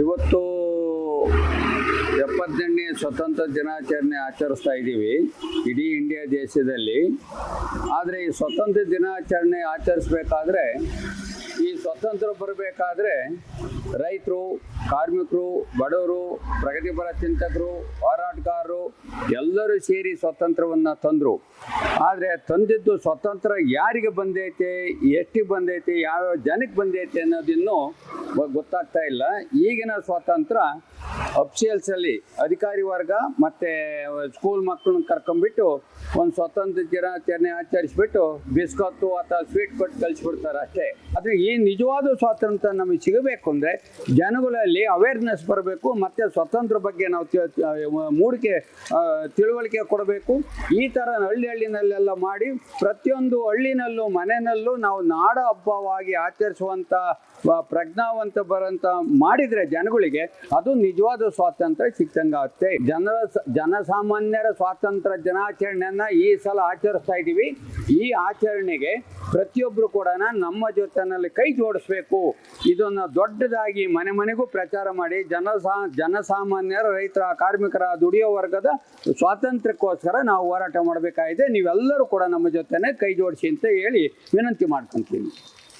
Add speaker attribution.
Speaker 1: ಇವತ್ತು ಎಪ್ಪತ್ತೆಂಟನೇ ಸ್ವತಂತ್ರ ದಿನಾಚರಣೆ ಆಚರಿಸ್ತಾ ಇದ್ದೀವಿ ಇಡೀ ಇಂಡಿಯಾ ದೇಶದಲ್ಲಿ. ಆದರೆ ಈ ಸ್ವತಂತ್ರ ದಿನಾಚರಣೆ ಆಚರಿಸ್ಬೇಕಾದ್ರೆ ಈ ಸ್ವತಂತ್ರ ಬರಬೇಕಾದ್ರೆ ರೈತರು, ಕಾರ್ಮಿಕರು, ಬಡವರು, ಪ್ರಗತಿಪರ ಚಿಂತಕರು, ಹೋರಾಟಗಾರರು ಎಲ್ಲರೂ ಸೇರಿ ಸ್ವಾತಂತ್ರ್ಯವನ್ನು ತಂದರು. ಆದರೆ ತಂದಿದ್ದು ಸ್ವತಂತ್ರ ಯಾರಿಗೆ ಬಂದೈತೆ, ಎಷ್ಟಿಗೆ ಬಂದೈತೆ, ಯಾವ್ಯಾವ ಜನಕ್ಕೆ ಬಂದೈತೆ ಅನ್ನೋದಿನ್ನೂ ಗೊತ್ತಾಗ್ತಾ ಇಲ್ಲ. ಈಗಿನ ಸ್ವಾತಂತ್ರ್ಯ ಅಫ್ಸಿಯಲ್ಸಲ್ಲಿ ಅಧಿಕಾರಿ ವರ್ಗ ಮತ್ತೆ ಸ್ಕೂಲ್ ಮಕ್ಕಳನ್ನ ಕರ್ಕೊಂಡ್ಬಿಟ್ಟು ಒಂದು ಸ್ವತಂತ್ರ ದಿನಾಚರಣೆ ಆಚರಿಸ್ಬಿಟ್ಟು ಬಿಸ್ಕತ್ತು ಅಥವಾ ಸ್ವೀಟ್ ಕೊಟ್ಟು ಕಳಿಸ್ಬಿಡ್ತಾರೆ ಅಷ್ಟೇ. ಆದರೆ ಈ ನಿಜವಾದ ಸ್ವಾತಂತ್ರ್ಯ ನಮಗೆ ಸಿಗಬೇಕು ಅಂದರೆ ಜನಗಳಲ್ಲಿ ಅವೇರ್ನೆಸ್ ಬರಬೇಕು, ಮತ್ತೆ ಸ್ವತಂತ್ರ ಬಗ್ಗೆ ನಾವು ಮೂಡಿಕೆ ತಿಳುವಳಿಕೆ ಕೊಡಬೇಕು. ಈ ಥರ ಹಳ್ಳಿ ಹಳ್ಳಿನಲ್ಲೆಲ್ಲ ಮಾಡಿ ಪ್ರತಿಯೊಂದು ಹಳ್ಳಿನಲ್ಲೂ ಮನೆಯಲ್ಲೂ ನಾವು ನಾಡ ಹಬ್ಬವಾಗಿ ಆಚರಿಸುವಂಥ ಪ್ರಜ್ಞಾವಂತ ಬರಂತ ಮಾಡಿದರೆ ಜನಗಳಿಗೆ ಅದು ನಿಜವಾದ ಸ್ವಾತಂತ್ರ್ಯ ಸಿಕ್ಕಂಗಾಗುತ್ತೆ ಜನರ ಜನಸಾಮಾನ್ಯರ ಸ್ವಾತಂತ್ರ್ಯ ದಿನಾಚರಣೆಯನ್ನ ಈ ಸಲ ಆಚರಿಸ್ತಾ ಇದ್ದೀವಿ. ಈ ಆಚರಣೆಗೆ ಪ್ರತಿಯೊಬ್ಬರು ಕೂಡ ನಮ್ಮ ಜೊತೆನಲ್ಲಿ ಕೈ ಜೋಡಿಸ್ಬೇಕು. ಇದನ್ನು ದೊಡ್ಡದಾಗಿ ಮನೆ ಮನೆಗೂ ಪ್ರಚಾರ ಮಾಡಿ ಜನಸಾ, ಜನಸಾಮಾನ್ಯರ ರೈತರ, ಕಾರ್ಮಿಕರ, ದುಡಿಯೋ ವರ್ಗದ ಸ್ವಾತಂತ್ರ್ಯಕ್ಕೋಸ್ಕರ ನಾವು ಹೋರಾಟ ಮಾಡಬೇಕಾಗಿದೆ. ನೀವೆಲ್ಲರೂ ಕೂಡ ನಮ್ಮ ಜೊತೆನೆ ಕೈ ಜೋಡಿಸಿ ಅಂತ ಹೇಳಿ ವಿನಂತಿ ಮಾಡ್ಕೊತೀನಿ.